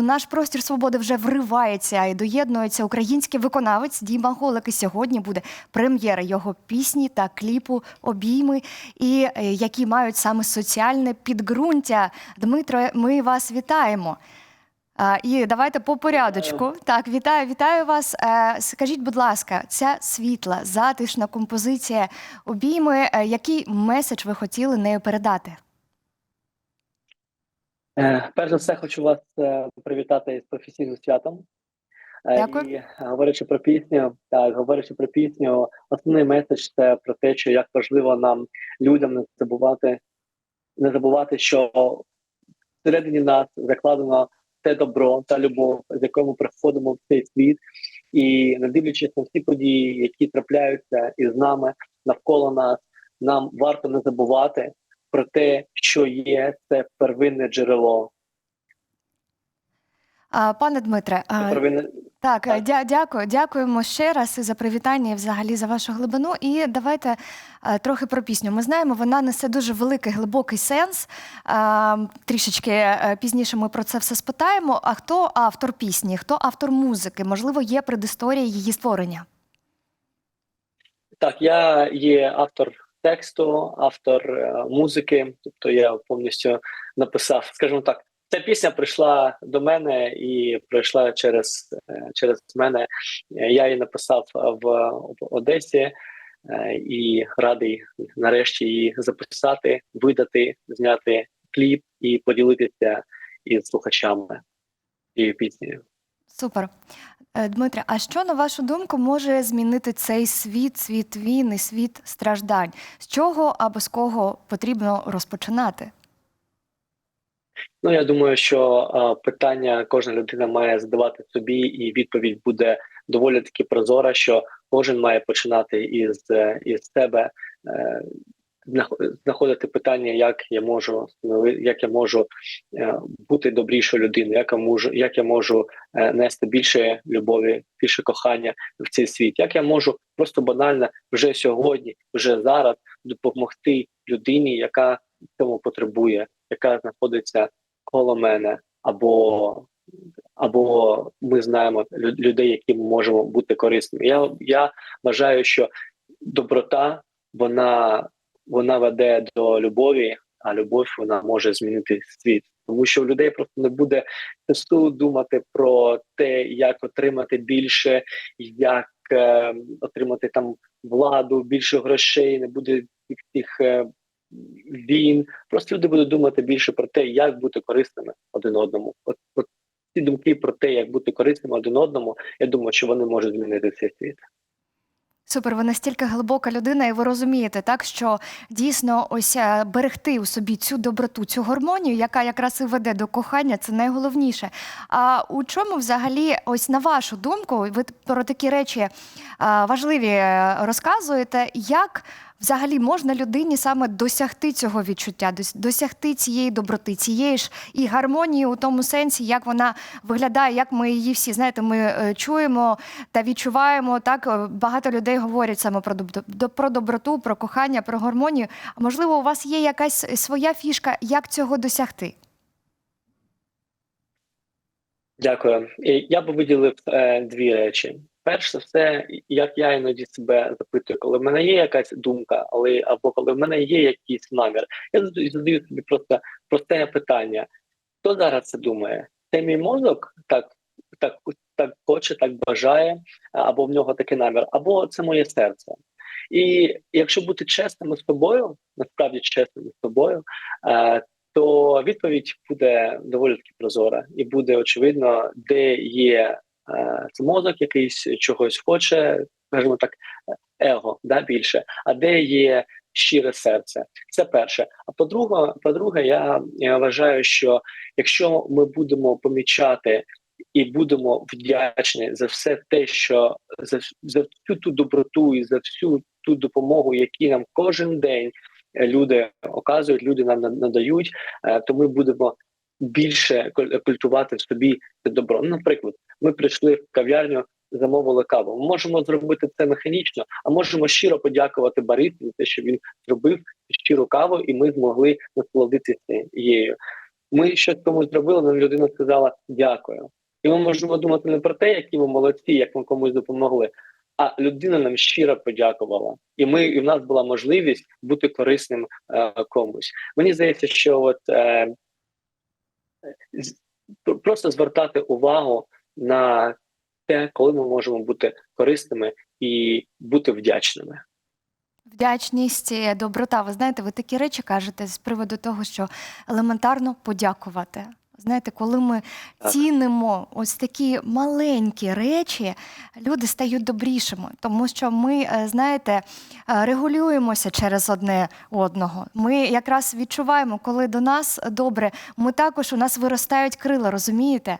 у наш простір свободи вже вривається і доєднується український виконавець Діма Голик. І сьогодні буде прем'єра його пісні та кліпу Обійми, і е, які мають саме соціальне підґрунтя. Дмитро, ми вас вітаємо. І давайте по порядочку. Так, вітаю, вітаю вас. Е, Скажіть, будь ласка, ця світла, затишна композиція обійми. е, Який меседж ви хотіли нею передати? Е, Перш за все, хочу вас е, привітати з професійним святом. Е, Дякую. І говорячи про пісню, так говорячи про пісню, основний меседж це про те, що як важливо нам, людям, не забувати, не забувати, що всередині нас закладено те добро та любов, з якою ми приходимо в цей світ, і не дивлячись на всі події, які трапляються із нами навколо нас, нам варто не забувати про те, що є це первинне джерело. Пане Дмитре, первинне Так, Так. дя- дякую, дякуємо ще раз за привітання, і взагалі за вашу глибину. І давайте трохи про пісню. Ми знаємо, вона несе дуже великий глибокий сенс. Трішечки е, пізніше ми про це все спитаємо. А хто автор пісні? Хто автор музики? Можливо, є предісторія її створення? Так, я є автор тексту, автор е, музики. Тобто я повністю написав, скажімо так, ця пісня прийшла до мене і пройшла через, е, через мене. Е, Я її написав в, Одесі і радий нарешті її записати, видати, зняти кліп і поділитися із слухачами цією піснею. Супер. Е, Дмитре, а що на вашу думку може змінити цей світ, світ війни, світ страждань? З чого або з кого потрібно розпочинати? Ну я думаю, що е, питання кожна людина має задавати собі, і відповідь буде доволі таки прозора, що кожен має починати із, е, із себе. Знаходити питання, як я можу як я можу е, бути добрішою людиною, як я можу, як я можу е, нести більше любові, більше кохання в цей світ, як я можу просто банально вже сьогодні, вже зараз допомогти людині, яка цьому потребує, яка знаходиться коло мене, або або ми знаємо лю- людей, яким ми можемо бути корисними. Я, я вважаю, що доброта вона, вона веде до любові, а любов вона може змінити світ. Тому що у людей просто не буде часу думати про те, як отримати більше, як е, отримати там владу, більше грошей, не буде цих цих е, війн. Просто люди будуть думати більше про те, як бути корисними один одному. От, от ці думки про те, як бути корисними один одному, я думаю, що вони можуть змінити цей світ. Супер, ви настільки глибока людина, і ви розумієте, так що дійсно ось е, берегти у собі цю доброту, цю гармонію, яка якраз і веде до кохання, це найголовніше. А у чому взагалі, ось на вашу думку, ви про такі речі е, важливі е, розказуєте, як взагалі можна людині саме досягти цього відчуття, досягти цієї доброти, цієї ж і гармонії у тому сенсі, як вона виглядає, як ми її всі знаєте, ми е, чуємо та відчуваємо так. е, Багато людей говорять саме про про доброту, про кохання, про гармонію. А можливо, у вас є якась своя фішка, як цього досягти? Дякую. Я би виділив е, дві речі. Перш за все, як я іноді себе запитую, коли в мене є якась думка, але або коли в мене є якийсь намір, я задаю собі просто просте питання: хто зараз це думає? Це мій мозок так, так, так хоче, так бажає, або в нього такий намір, або це моє серце. І якщо бути чесними з тобою, насправді чесними з тобою, е, то відповідь буде доволі таки прозора, і буде очевидно, де є це мозок, якийсь чогось хоче, скажімо так, его да, більше, а де є щире серце. Це перше. А по-друге, по-друге, я, вважаю, що якщо ми будемо помічати і будемо вдячні за все те, що за, за всю ту доброту і за всю ту допомогу, які нам кожен день е, люди оказують, люди нам на- надають, е, то ми будемо більше куль- культувати в собі це добро. Ну, Наприклад, ми прийшли в кав'ярню, замовили каву. Ми можемо зробити це механічно, а можемо щиро подякувати баристу за те, що він зробив щиру каву, і ми змогли насолодитися її. Ми щось комусь зробили, нам людина сказала дякую. І ми можемо думати не про те, які ми молодці, як ми комусь допомогли. А людина нам щиро подякувала, і ми і в нас була можливість бути корисним е, комусь. Мені здається, що от е, просто звертати увагу на те, коли ми можемо бути корисними і бути вдячними. Вдячність, доброта. Ви знаєте, ви такі речі кажете з приводу того, що елементарно подякувати. Знаєте, коли ми цінимо ось такі маленькі речі, люди стають добрішими, тому що ми, е, знаєте, е, регулюємося через одне одного. Ми якраз відчуваємо, коли до нас добре, ми також у нас виростають крила, розумієте?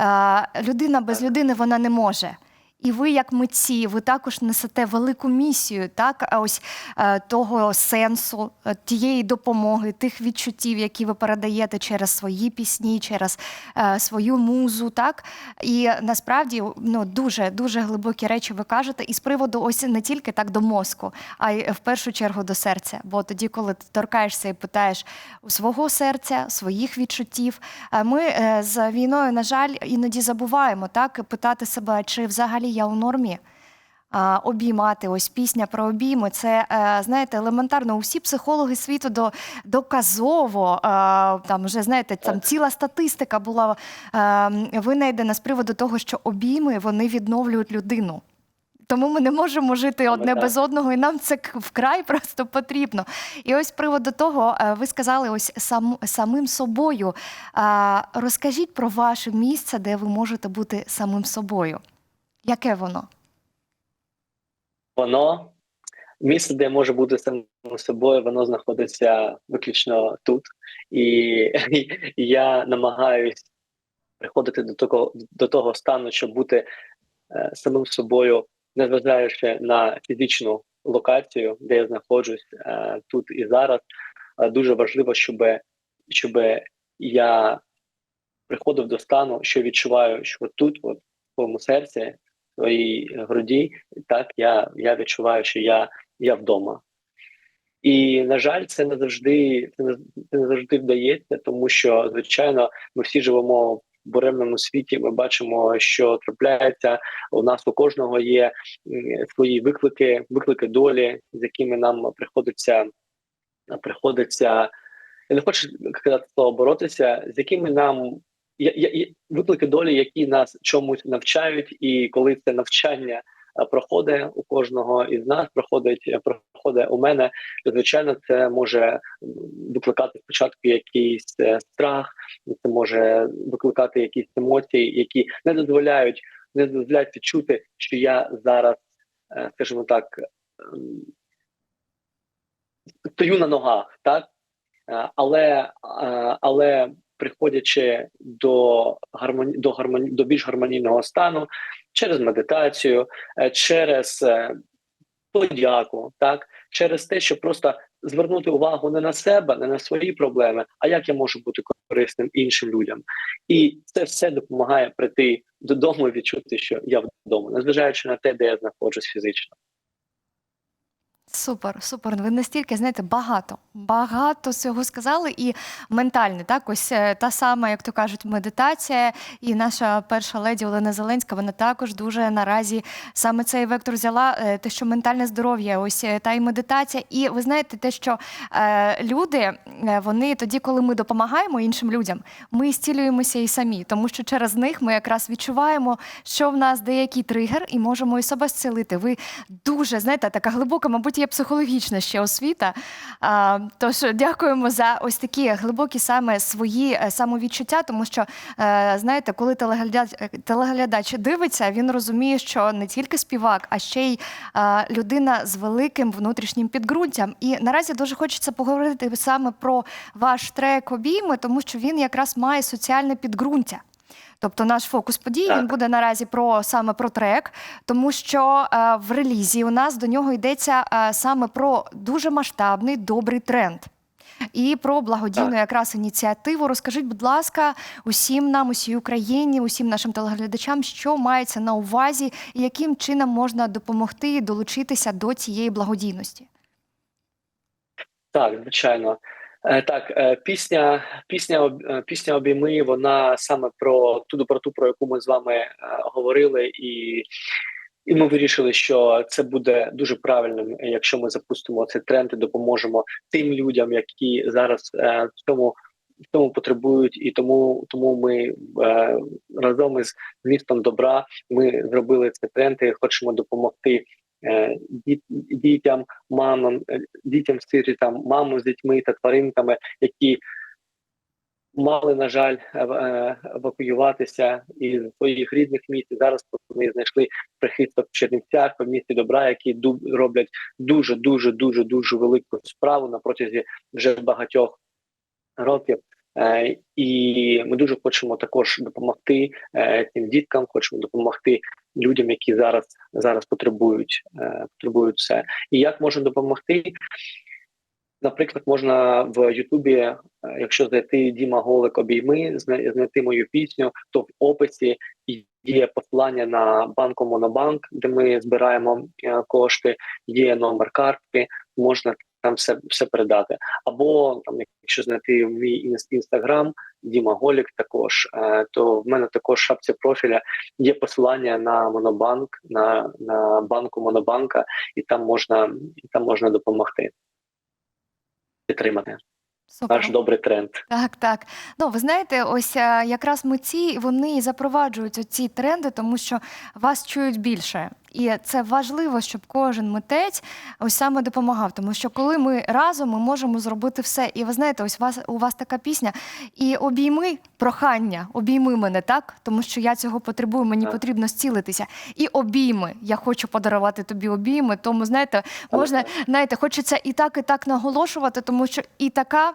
Е, Людина без людини вона не може. І ви, як митці, ви також несете велику місію, так? Ось е, того сенсу, е, тієї допомоги, тих відчуттів, які ви передаєте через свої пісні, через е, свою музу, так? І насправді ну дуже дуже глибокі речі ви кажете, і з приводу ось не тільки так до мозку, а й в першу чергу до серця. Бо тоді, коли ти торкаєшся і питаєш у свого серця, своїх відчуттів, ми з війною, на жаль, іноді забуваємо так? Питати себе, чи взагалі я у нормі. Обіймати, ось пісня про обійми. Це е, знаєте, елементарно. Усі психологи світу до, доказово там вже знаєте, там ціла статистика була винайдена з приводу того, що обійми вони відновлюють людину. Тому ми не можемо жити одне так. без одного, і нам це вкрай просто потрібно. І ось з приводу того, е, ви сказали ось сам, самим собою. Розкажіть про ваше місце, де ви можете бути самим собою. Яке воно? Воно місце, де може бути самим собою, воно знаходиться виключно тут, і, я намагаюсь приходити до того до того стану, щоб бути е, самим собою, незважаючи на фізичну локацію, де я знаходжусь е, тут і зараз. Е, дуже важливо, щоб, щоб я приходив до стану, що відчуваю, що тут, от, в своєму серці, своїй груді, так я, я відчуваю, що я, я вдома. І на жаль, це не завжди це не, завжди вдається, тому що звичайно ми всі живемо в буремному світі. Ми бачимо, що трапляється. У нас у кожного є свої виклики, виклики долі, з якими нам приходиться приходиться. Я не хочу казати слово боротися, з якими нам виклики долі, які нас чомусь навчають, і коли це навчання е, проходить у кожного із нас, проходить е, проходить у мене, звичайно, це може викликати спочатку якийсь е, страх, це може викликати якісь емоції, які не дозволяють, не дозволяють відчути, що я зараз, скажімо так, ем, стою на ногах, так? Але, але приходячи до гармоні до гармоні до більш гармонійного стану через медитацію, е, через е, подяку, так через те, щоб просто звернути увагу не на себе, не на свої проблеми, а як я можу бути корисним іншим людям, і це все допомагає прийти додому і відчути, що я вдома, незважаючи на те, де я знаходжусь фізично. Супер, супер. Ви настільки знаєте багато, багато всього сказали, і ментальне, так ось е, та сама, як то кажуть, медитація. І наша перша леді Олена Зеленська, вона також дуже наразі саме цей вектор взяла. е, Те, що ментальне здоров'я, ось е, та й медитація. І ви знаєте, те, що е, люди, вони тоді, коли ми допомагаємо іншим людям, ми зцілюємося і самі, тому що через них ми якраз відчуваємо, що в нас деякий тригер, і можемо і себе зцілити. Ви дуже знаєте, така глибока, мабуть, є психологічна ще освіта. Тож дякуємо за ось такі глибокі саме свої е, самовідчуття, тому що е, знаєте, коли телеглядач, дивиться, він розуміє, що не тільки співак, а ще й людина з великим внутрішнім підґрунтям. І наразі дуже хочеться поговорити саме про ваш трек обійми, тому що він якраз має соціальне підґрунтя. Тобто наш фокус подій Так. він буде наразі про саме про трек, тому що е, в релізі у нас до нього йдеться е, саме про дуже масштабний добрий тренд. І про благодійну Так. якраз ініціативу. Розкажіть, будь ласка, усім нам, усій Україні, усім нашим телеглядачам, що мається на увазі і яким чином можна допомогти долучитися до цієї благодійності. Так, звичайно. Е, Так, е, пісня, пісня, е, пісня обійми. Вона саме про ту доброту, про яку ми з вами говорили, і, і ми вирішили, що це буде дуже правильним, якщо ми запустимо цей тренд і допоможемо тим людям, які зараз в цьому. В потребують, і тому тому ми разом із містом добра ми зробили цей тренд і хочемо допомогти дітям, мамам, е, дітям сирітам, мамам з дітьми та тваринками, які мали, на жаль, е, евакуюватися із своїх рідних місць. Зараз вони знайшли прихисток в Чернівцях, в місті добра, які роблять дуже, дуже, дуже, дуже велику справу на протязі вже багатьох років. Е, і ми дуже хочемо також допомогти е, цим діткам, хочемо допомогти людям, які зараз зараз потребують, е, потребують це. І як можна допомогти? Наприклад, можна в Ютубі, е, якщо знайти Діма Голик обійми, знайти мою пісню, то в описі є посилання на банку Монобанк, де ми збираємо е, кошти, є номер картки, можна там все, все передати. Або там, якщо знайти мій інс- інстаграм, Діма Голік, також е, то в мене також в шапці профіля є посилання на Монобанк, на, на банку Монобанка, і там можна і там можна допомогти підтримати Супер. наш добрий тренд. Так, так. Ну, ви знаєте, ось е, якраз митці вони запроваджують ці тренди, тому що вас чують більше. І це важливо, щоб кожен митець ось саме допомагав. Тому що коли ми разом, ми можемо зробити все. І ви знаєте, ось вас у вас така пісня. І обійми прохання, обійми мене, так? Тому що я цього потребую, мені Так. потрібно зцілитися. І обійми. Я хочу подарувати тобі обійми. Тому знаєте, можна знаєте, хочеться і так, і так наголошувати, тому що і така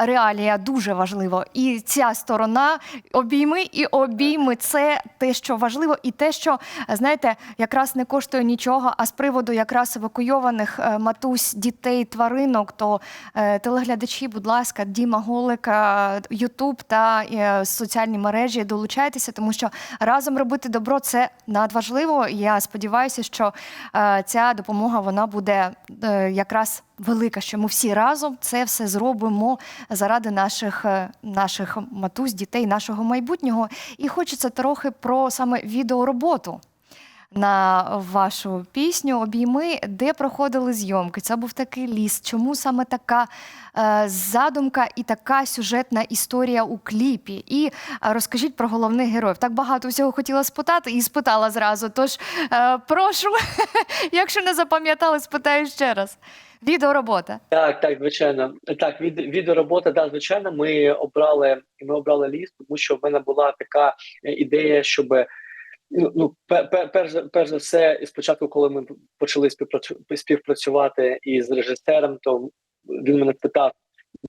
реалія дуже важливо. І ця сторона обійми і обійми це те, що важливо, і те, що знаєте, якраз не коштує нічого. А з приводу якраз евакуйованих е, матусь, дітей, тваринок, то е, телеглядачі, будь ласка, Діма Голика, Ютуб та е, соціальні мережі долучайтеся, тому що разом робити добро це надважливо. Я сподіваюся, що е, ця допомога вона буде е, якраз велика, що ми всі разом це все зробимо заради наших, е, наших матусь, дітей, нашого майбутнього. І хочеться трохи про саме відеороботу. На вашу пісню обійми, де проходили зйомки. Це був такий ліс. Чому саме така е, задумка і така сюжетна історія у кліпі? І е, розкажіть про головних героїв. Так багато всього хотіла спитати і спитала зразу. Тож е, прошу, якщо не запам'ятали, спитаю ще раз. Відеоробота. Так, так, звичайно. Так, від відеоробота, да, звичайно, ми обрали ми обрали ліс, тому що в мене була така ідея, щоб ну, ну пер, пер, перш, перш за все, спочатку, коли ми почали співпрацю, співпрацювати із режисером, то він мене питав,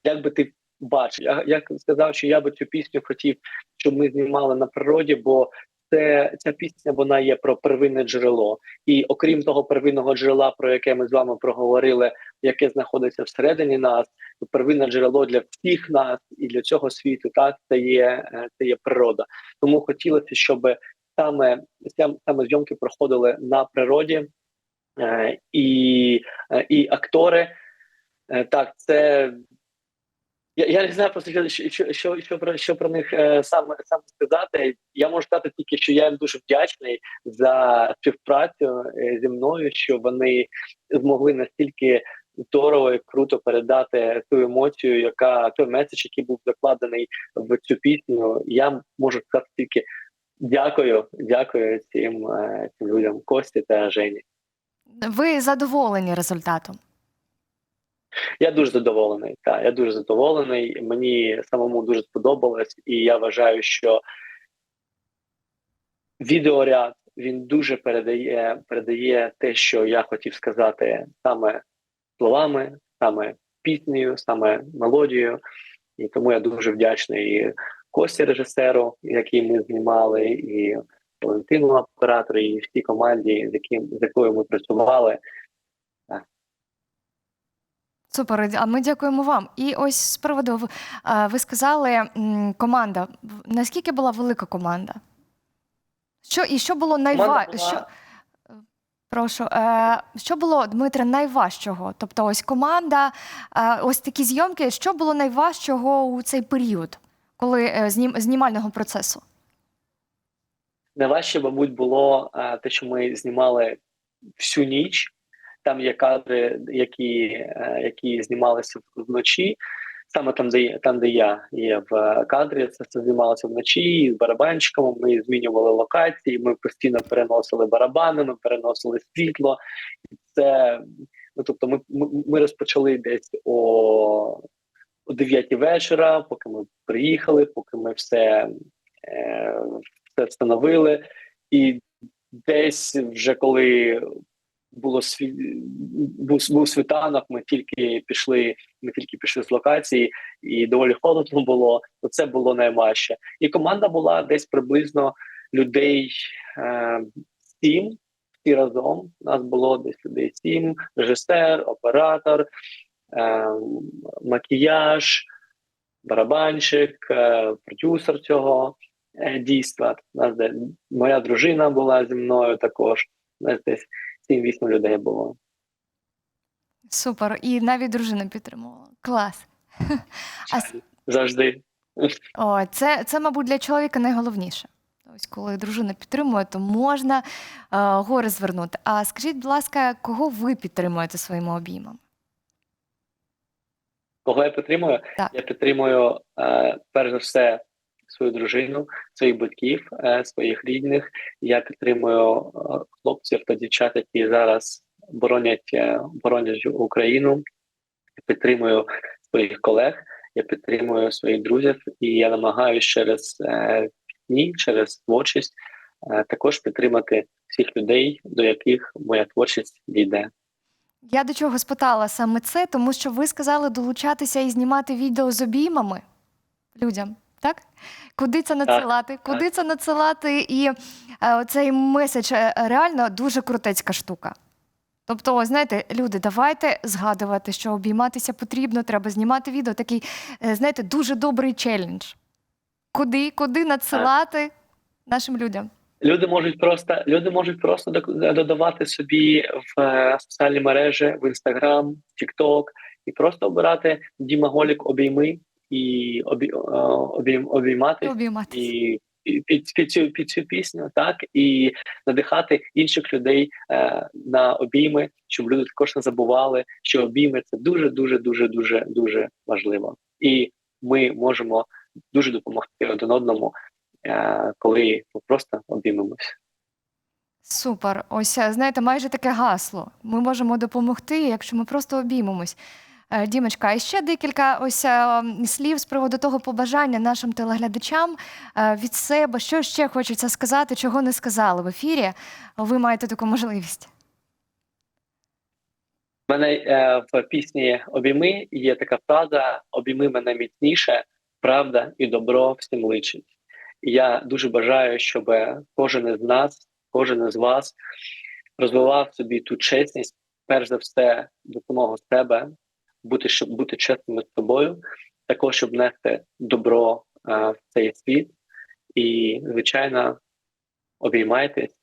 як би ти бачив. Я, я сказав, що я би цю пісню хотів, щоб ми знімали на природі, бо це ця пісня вона є про первинне джерело. І окрім того первинного джерела, про яке ми з вами проговорили, яке знаходиться всередині нас, первинне джерело для всіх нас і для цього світу, так це є е, це є природа. Тому хотілося, щоб саме саме зйомки проходили на природі, е, і, е, і актори. е, Так, це я, я не знаю просто що, що, що, що про що про них е, саме саме сказати. Я можу сказати тільки, що я їм дуже вдячний за співпрацю зі мною, що вони змогли настільки здорово і круто передати ту емоцію, яка той меседж, який був закладений в цю пісню. Я можу сказати тільки дякую, дякую цим, е, цим людям, Кості та Жені. Ви задоволені результатом? Я дуже задоволений. Так, я дуже задоволений. Мені самому дуже сподобалось, і я вважаю, що відеоряд він дуже передає, передає те, що я хотів сказати саме словами, саме піснею, саме мелодією. І тому я дуже вдячний Кості режисеру, який ми знімали, і Валентину оператору, і всій команді, з яким з якою ми працювали. Супер, а ми дякуємо вам. І ось з приводу ви сказали команда. Наскільки була велика команда? Що і що було найва... Команда була- що Прошу, е, що було, Дмитре, найважчого? Тобто, ось команда, ось такі зйомки. Що було найважчого у цей період, коли е, знім, знімального процесу? Найважче, мабуть, було е, те, що ми знімали всю ніч. Там є кадри, які, е, які знімалися вночі. Саме там, де там, де я є в кадрі, це все знімалося вночі з барабанщиками. Ми змінювали локації. Ми постійно переносили барабани, ми переносили світло. Це ну тобто, ми, ми, ми розпочали десь о, о 9 вечора, поки ми приїхали, поки ми все, е, все встановили. І десь вже коли було сві... був, був світанок, ми тільки пішли, ми тільки пішли з локації, і доволі холодно було. То це було найважче. І команда була десь приблизно людей е, сім. Всі разом нас було десь людей сім: режисер, оператор, макіяж, барабанщик, е, продюсер цього е, дійства. Нас де моя дружина була зі мною також. Нас десь 7-8 людей було. Супер. І навіть дружина підтримувала. Клас. А Завжди. О, це, це, мабуть, для чоловіка найголовніше. Ось коли дружина підтримує, то можна е, гори звернути. А скажіть, будь ласка, кого ви підтримуєте своїми обіймами? Кого я підтримую? Так. Я підтримую е, перш за все свою дружину, своїх батьків, е, своїх рідних. Я підтримую е, хлопців та дівчат, які зараз боронять, е, боронять Україну. Я підтримую своїх колег, я підтримую своїх друзів, і я намагаюся через е, пісні, через творчість е, також підтримати всіх людей, до яких моя творчість дійде. Я до чого спитала саме це, тому що ви сказали долучатися і знімати відео з обіймами людям, так? Куди це надсилати? Куди це надсилати? І е, оцей меседж е, реально дуже крутецька штука. Тобто, знаєте, люди, давайте згадувати, що обійматися потрібно, треба знімати відео. Такий, е, знаєте, дуже добрий челендж. Куди, куди надсилати нашим людям? Люди можуть просто люди можуть просто додавати собі в е, соціальні мережі в Інстаграм, Тікток і просто обирати Діма Голік обійми і обій, е, обійм, обіймати. Обійматися. і і під, під цю під цю пісню, так? І надихати інших людей е, на обійми, щоб люди також не забували, що обійми це дуже, дуже, дуже, дуже, дуже важливо, і ми можемо дуже допомогти один одному, коли ми просто обіймемося. Супер. Ось е, знаєте, майже таке гасло. Ми можемо допомогти, якщо ми просто обіймемось. Е, Дімочка, а ще декілька ось е, слів з приводу того побажання нашим телеглядачам е, від себе. Що ще хочеться сказати, чого не сказали в ефірі. Ви маєте таку можливість. У мене е, в пісні Обійми є така фраза: обійми мене міцніше, правда і добро всім личить. І я дуже бажаю, щоб кожен із нас, кожен із вас розвивав собі ту чесність, перш за все, до самого себе, бути щоб бути чесними з собою, також щоб нести добро е, в цей світ. І, звичайно, обіймайтесь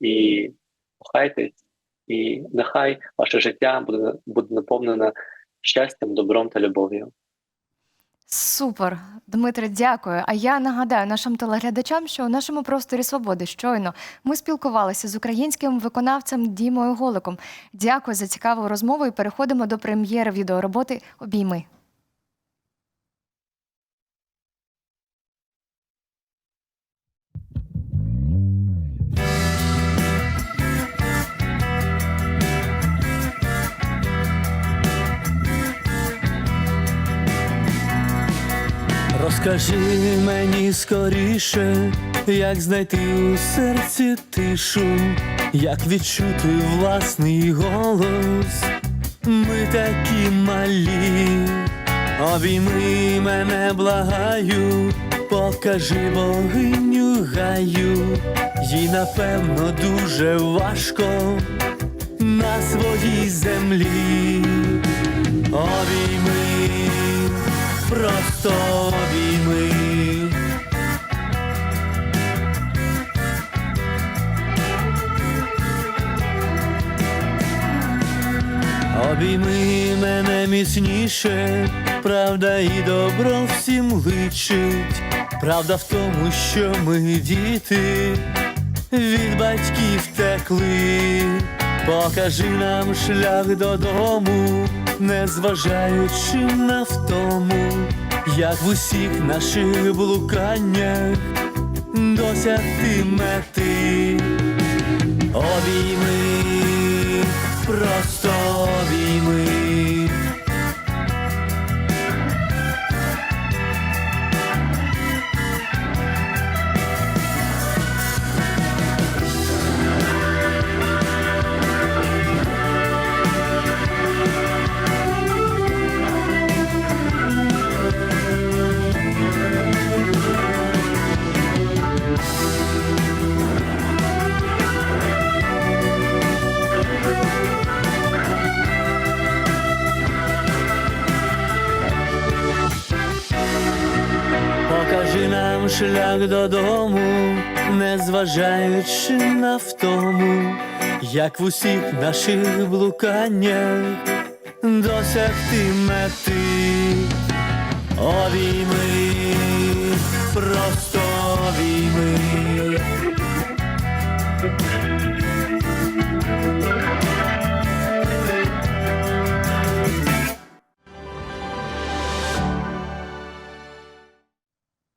і кохайтесь. І нехай ваше життя буде, буде наповнене щастям, добром та любов'ю. Супер, Дмитре, дякую. А я нагадаю нашим телеглядачам, що у нашому просторі свободи щойно ми спілкувалися з українським виконавцем Дімою Голиком. Дякую за цікаву розмову і переходимо до прем'єри відеороботи Обійми. Розкажи мені скоріше, як знайти у серці тишу, як відчути власний голос. Ми такі малі, обійми мене, благаю, покажи богиню гаю, їй напевно дуже важко на своїй землі. Обійми, просто обійми. Обійми мене міцніше, правда і добро всім личить. Правда в тому, що ми діти від батьків втекли. Покажи нам шлях додому, не зважаючи на втому, як в усіх наших блуканнях досягти мети. Обійми, просто шлях додому, не зважаючи на втому, як в усіх наших блуканнях досягти мети. Обійми, просто.